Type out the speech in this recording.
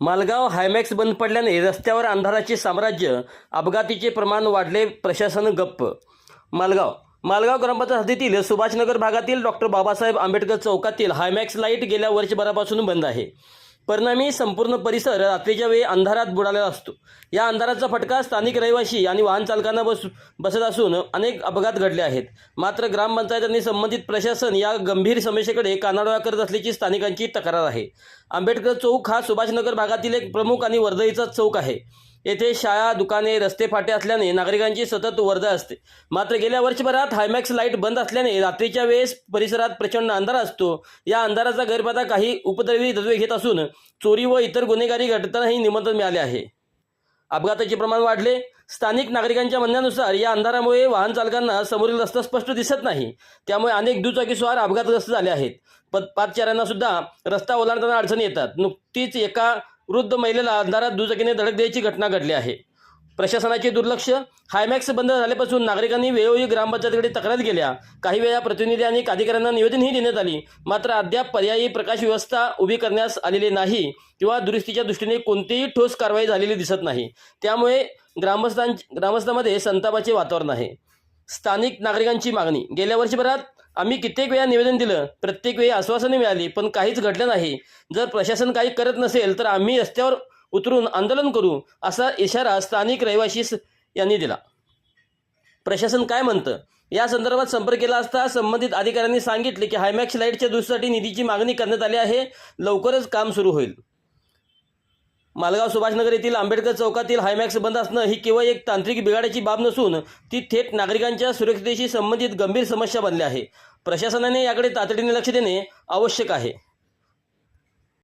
मालगाव हायमॅक्स बंद पडल्याने रस्त्यावर अंधाराचे साम्राज्य अपघातीचे प्रमाण वाढले प्रशासन गप्प. मालगाव. मालगाव ग्रामपंचायत हद्दीतील सुभाषनगर भागातील डॉक्टर बाबासाहेब आंबेडकर चौकातील हायमॅक्स लाइट गेल्या वर्षभरापासून बंद आहे. परिणामी संपूर्ण परिसर रात्रीच्या वेळी अंधारात बुडालेला असतो. या अंधाराचा फटका स्थानिक रहिवासी आणि वाहन चालकांना बस बसत असून अनेक अपघात घडले आहेत. मात्र ग्रामपंचायत आणि संबंधित प्रशासन या गंभीर समस्येकडे कानाडोळा करत असल्याची स्थानिकांची तक्रार आहे. आंबेडकर चौक हा सुभाषनगर भागातील एक प्रमुख आणि वर्दळीचा चौक आहे. येथे शाळा दुकाने रस्ते फाटे असल्याने नागरिकांची सतत वर्दळ असते. मात्र गेल्या वर्षभरात हायमॅक्स लाइट बंद असल्याने रात्रीच्या वेळेस परिसरात प्रचंड अंधार असतो. या अंधाराचा गैरफायदा काही उपद्रवी तत्वे घेत असून चोरी व इतर गुन्हेगारी घटनांनाही निमंत्रण मिळाले आहे. अपघाताचे प्रमाण वाढले. स्थानिक नागरिकांच्या म्हणण्यानुसार या अंधारामुळे वाहन चालकांना समोरील रस्ता स्पष्ट दिसत नाही. त्यामुळे अनेक दुचाकीस्वार अपघातग्रस्त झाले आहेत. पद सुद्धा रस्ता ओलांडताना अडचणी येतात. नुकतीच एका वृद्ध महिलेला अंधारात दुचाकीने धडक द्यायची घटना घडली आहे. प्रशासनाचे दुर्लक्ष हायमॅक्स बंद झाल्यापासून नागरिकांनी वेळोवेळी ग्रामपंचायतीकडे तक्रार केल्या. काही वेळा प्रतिनिधी आणि अधिकाऱ्यांना निवेदनही देण्यात आली. मात्र अद्याप पर्यायी प्रकाश व्यवस्था उभी करण्यास आलेली नाही किंवा दुरुस्तीच्या दृष्टीने कोणतीही ठोस कारवाई झालेली दिसत नाही. त्यामुळे ग्रामस्थां ग्रामस्थांमध्ये संतापाचे वातावरण आहे. स्थानिक नागरिकांची मागणी. गेल्या वर्षभरात आम्ही कित्येक वेळा निवेदन दिलं प्रत्येक वेळी आश्वासने मिळाली पण काहीच घडलं नाही. जर प्रशासन काही करत नसेल तर आम्ही रस्त्यावर उतरून आंदोलन करू असा इशारा स्थानिक रहिवाशी यांनी दिला. प्रशासन काय म्हणतं? या संदर्भात संपर्क केला असता संबंधित अधिकाऱ्यांनी सांगितले की हायमॅक्स लाईटच्या दुरुस्तीसाठी निधीची मागणी करण्यात आली आहे. लवकरच काम सुरू होईल. मालगाव सुभाषनगर येथील आंबेडकर चौकातील हायमॅक्स बंद असणं ही केवळ एक तांत्रिक बिघाडाची बाब नसून ती थेट नागरिकांच्या सुरक्षितेशी संबंधित गंभीर समस्या बनली आहे. प्रशासनाने याकडे तातडीने लक्ष देणे आवश्यक आहे.